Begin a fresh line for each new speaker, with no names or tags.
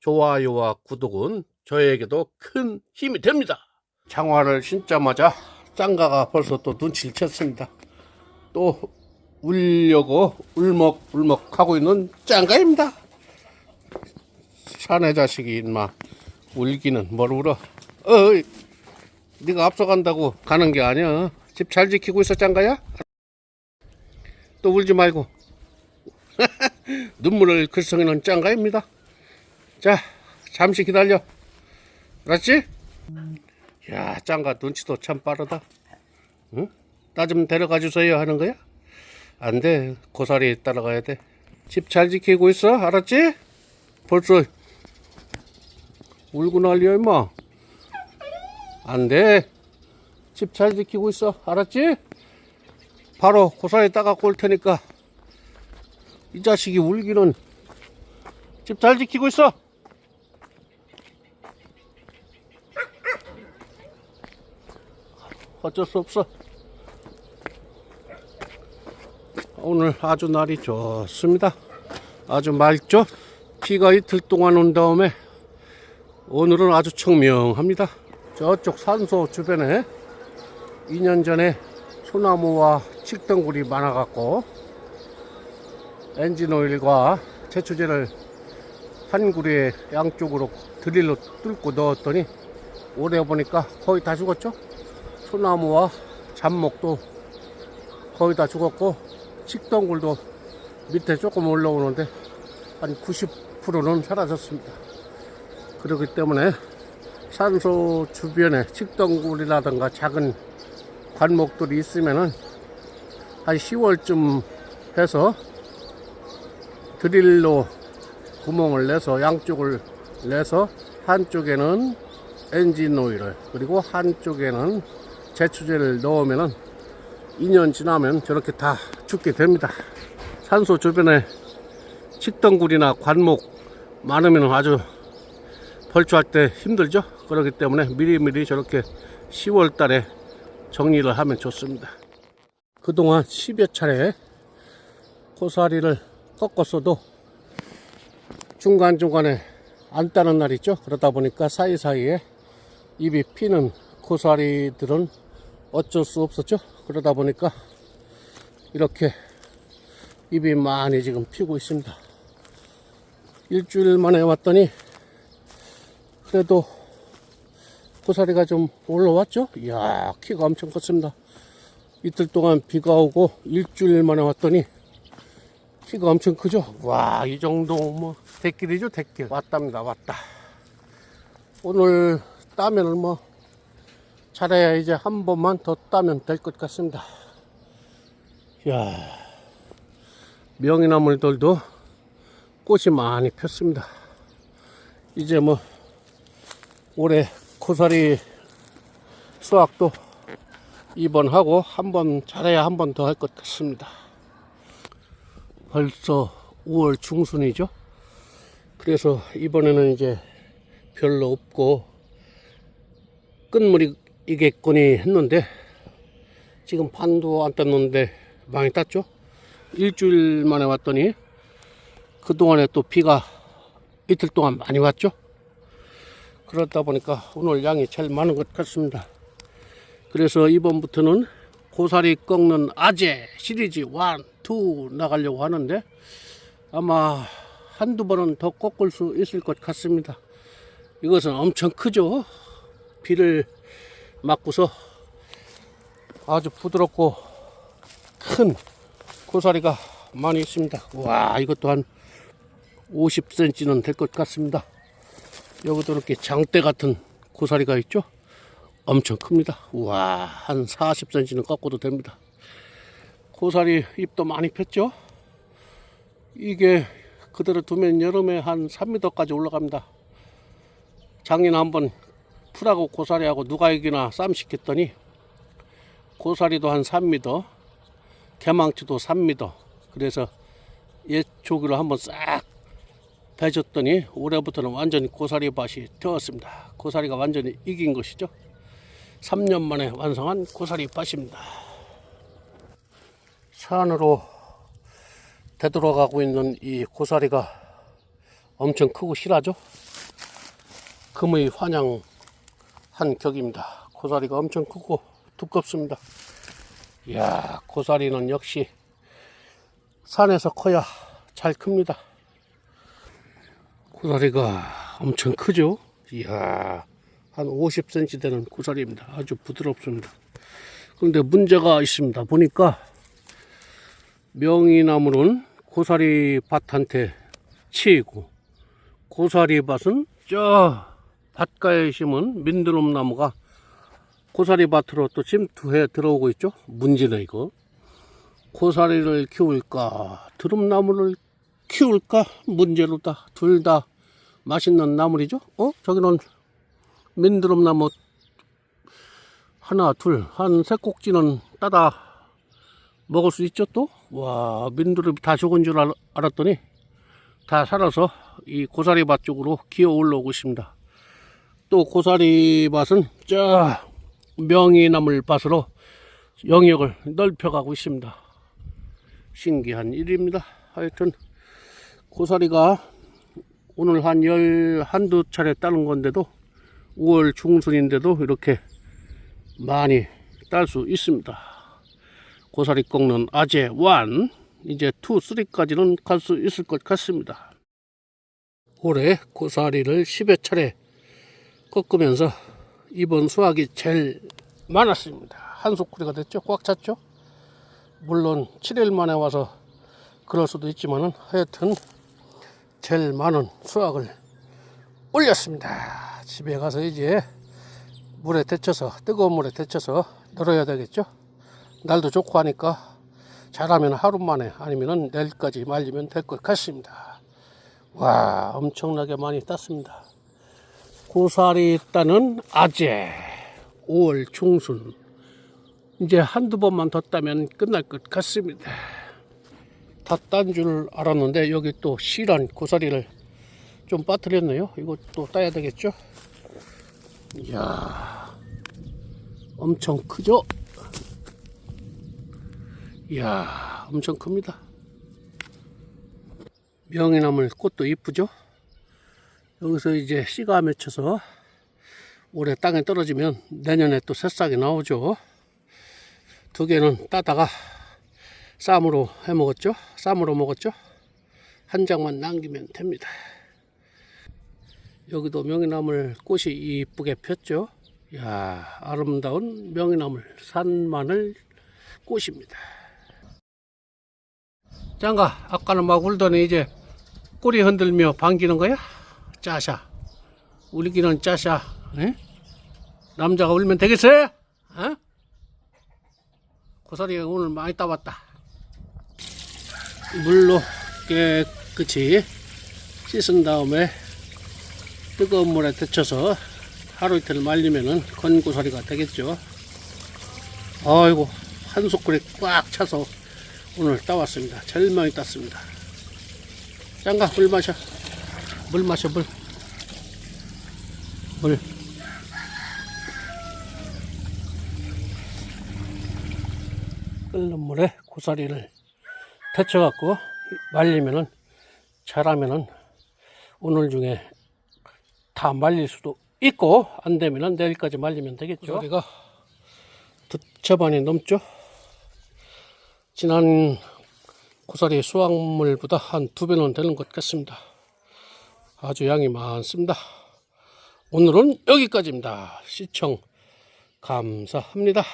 좋아요와 구독은 저에게도 큰 힘이 됩니다. 장화를 신자마자 짱가가 벌써 또 눈치를 챘습니다. 또 울려고 울먹울먹 하고 있는 짱가입니다. 사내 자식이 인마 울기는 뭘 울어? 어이, 네가 앞서간다고 가는 게 아니야. 집 잘 지키고 있어 짱가야? 또 울지 말고 눈물을 글썽이는 짱가입니다. 자, 잠시 기다려. 알았지? 야, 짱가 눈치도 참 빠르다. 응? 나 좀 데려가 주세요 하는 거야? 안 돼. 고사리 따라가야 돼. 집 잘 지키고 있어? 알았지? 벌써 울고 난리야, 임마. 안 돼. 집 잘 지키고 있어. 알았지? 바로 고사리 따갖고 올 테니까 이 자식이 울기는 집 잘 지키고 있어. 어쩔 수 없어. 오늘 아주 날이 좋습니다. 아주 맑죠? 비가 이틀 동안 온 다음에 오늘은 아주 청명합니다. 저쪽 산소 주변에 2년 전에 소나무와 칡덩굴이 많아갖고 엔진 오일과 제초제를 한 구리에 양쪽으로 드릴로 뚫고 넣었더니 올해 보니까 거의 다 죽었죠. 소나무와 잡목도 거의 다 죽었고 칡덩굴도 밑에 조금 올라오는데 한 90%는 사라졌습니다. 그렇기 때문에 산소 주변에 칡덩굴이라든가 작은 관목들이 있으면은 한 10월쯤 해서 드릴로 구멍을 내서 양쪽을 내서 한쪽에는 엔진 오일을 그리고 한쪽에는 제초제를 넣으면은 2년 지나면 저렇게 다 죽게 됩니다. 산소 주변에 칡덩굴이나 관목 많으면 아주 벌초할 때 힘들죠. 그렇기 때문에 미리미리 저렇게 10월 달에 정리를 하면 좋습니다. 그동안 10여 차례 고사리를 꺾었어도 중간중간에 안 따는 날 있죠. 그러다 보니까 사이사이에 입이 피는 고사리들은 어쩔 수 없었죠. 그러다 보니까 이렇게 입이 많이 지금 피고 있습니다. 일주일 만에 왔더니 그래도 고사리가 좀 올라왔죠? 이야, 키가 엄청 컸습니다. 이틀 동안 비가 오고 일주일 만에 왔더니 키가 엄청 크죠? 와, 이 정도 뭐 대길이죠, 대길. 왔답니다, 왔다. 오늘 따면은 뭐 잘해야 이제 한 번만 더 따면 될 것 같습니다. 이야, 명이나물들도 꽃이 많이 폈습니다. 이제 뭐 올해 고사리 수확도 이번 하고 한 번 잘해야 한 번 더 할 것 같습니다. 벌써 5월 중순이죠. 그래서 이번에는 이제 별로 없고 끝물이 이겠거니 했는데 지금 반도 안 땄는데 많이 땄죠. 일주일 만에 왔더니 그동안에 또 비가 이틀 동안 많이 왔죠. 그렇다 보니까 오늘 양이 제일 많은 것 같습니다. 그래서 이번부터는 고사리 꺾는 아재 시리즈 1, 2 나가려고 하는데 아마 한두 번은 더 꺾을 수 있을 것 같습니다. 이것은 엄청 크죠. 비를 맞고서 아주 부드럽고 큰 고사리가 많이 있습니다. 와, 이것도 한 50cm는 될 것 같습니다. 여기도 이렇게 장대 같은 고사리가 있죠? 엄청 큽니다. 우와, 한 40cm는 꺾어도 됩니다. 고사리 잎도 많이 폈죠? 이게 그대로 두면 여름에 한 3m까지 올라갑니다. 작년에 한번 풀하고 고사리하고 누가 이기나 쌈 시켰더니 고사리도 한 3m, 개망치도 3m. 그래서 옛 조기로 한번 싹 배줬더니 올해부터는 완전히 고사리 밭이 되었습니다. 고사리가 완전히 이긴 것이죠. 3년 만에 완성한 고사리 밭입니다. 산으로 되돌아가고 있는 이 고사리가 엄청 크고 실하죠. 금의 환영 한 격입니다. 고사리가 엄청 크고 두껍습니다. 이야, 고사리는 역시 산에서 커야 잘 큽니다. 고사리가 엄청 크죠? 이야, 한 50cm 되는 고사리입니다. 아주 부드럽습니다. 그런데 문제가 있습니다. 보니까 명이나무는 고사리 밭한테 치이고 고사리 밭은 저 밭가에 심은 민드롬 나무가 고사리 밭으로 또 침투해 들어오고 있죠. 문제네 이거. 고사리를 키울까 드럼나무를 키울까 문제로다. 둘 다 맛있는 나물이죠. 어? 저기는 민드롬 나무 하나 둘 한 세 꼭지는 따다 먹을 수 있죠 또? 와 민드롬이 다 죽은 줄 알, 알았더니 다 살아서 이 고사리 밭 쪽으로 기어 올라오고 있습니다. 또 고사리밭은 저 명이나물 밭으로 영역을 넓혀가고 있습니다. 신기한 일입니다. 하여튼 고사리가 오늘 한 열 한두 차례 따는 건데도 5월 중순인데도 이렇게 많이 딸 수 있습니다. 고사리 꺾는 아재 1 이제 2, 3까지는 갈 수 있을 것 같습니다. 올해 고사리를 10여 차례 꺾으면서 이번 수확이 제일 많았습니다. 한 소쿠리가 됐죠? 꽉 찼죠? 물론 7일 만에 와서 그럴 수도 있지만 은 하여튼 제일 많은 수확을 올렸습니다. 집에 가서 이제 물에 데쳐서 뜨거운 물에 데쳐서 널어야 되겠죠? 날도 좋고 하니까 잘하면 하루 만에 아니면은 내일까지 말리면 될 것 같습니다. 와 엄청나게 많이 땄습니다. 고사리 따는 아재 5월 중순 이제 한두 번만 더 따면 끝날 것 같습니다. 다 딴 줄 알았는데 여기 또 실한 고사리를 좀 빠뜨렸네요. 또 따야 되겠죠? 이야 엄청 크죠? 이야 엄청 큽니다. 명이나물 꽃도 이쁘죠? 여기서 이제 씨가 맺혀서 올해 땅에 떨어지면 내년에 또 새싹이 나오죠. 두 개는 따다가 쌈으로 해 먹었죠. 쌈으로 먹었죠. 한 장만 남기면 됩니다. 여기도 명이나물 꽃이 이쁘게 폈죠. 야 아름다운 명이나물 산마늘 꽃입니다. 장가 아까는 막 울더니 이제 꼬리 흔들며 반기는 거야? 짜샤. 울기는 짜샤. 에? 남자가 울면 되겠어요? 어? 고사리가 오늘 많이 따왔다. 물로 깨끗이 씻은 다음에 뜨거운 물에 데쳐서 하루 이틀 말리면은 건고사리가 되겠죠. 아이고 한 소쿠리 꽉 차서 오늘 따왔습니다. 제일 많이 땄습니다. 장가 물 마셔. 물 마셔 물. 물. 끓는 물에 고사리를 데쳐갖고 말리면은 잘하면은 오늘 중에 다 말릴 수도 있고 안 되면은 내일까지 말리면 되겠죠. 고사리가 두 채반이 넘죠. 지난 고사리 수확물보다 한 두 배는 되는 것 같습니다. 아주 양이 많습니다. 오늘은 여기까지입니다. 시청 감사합니다.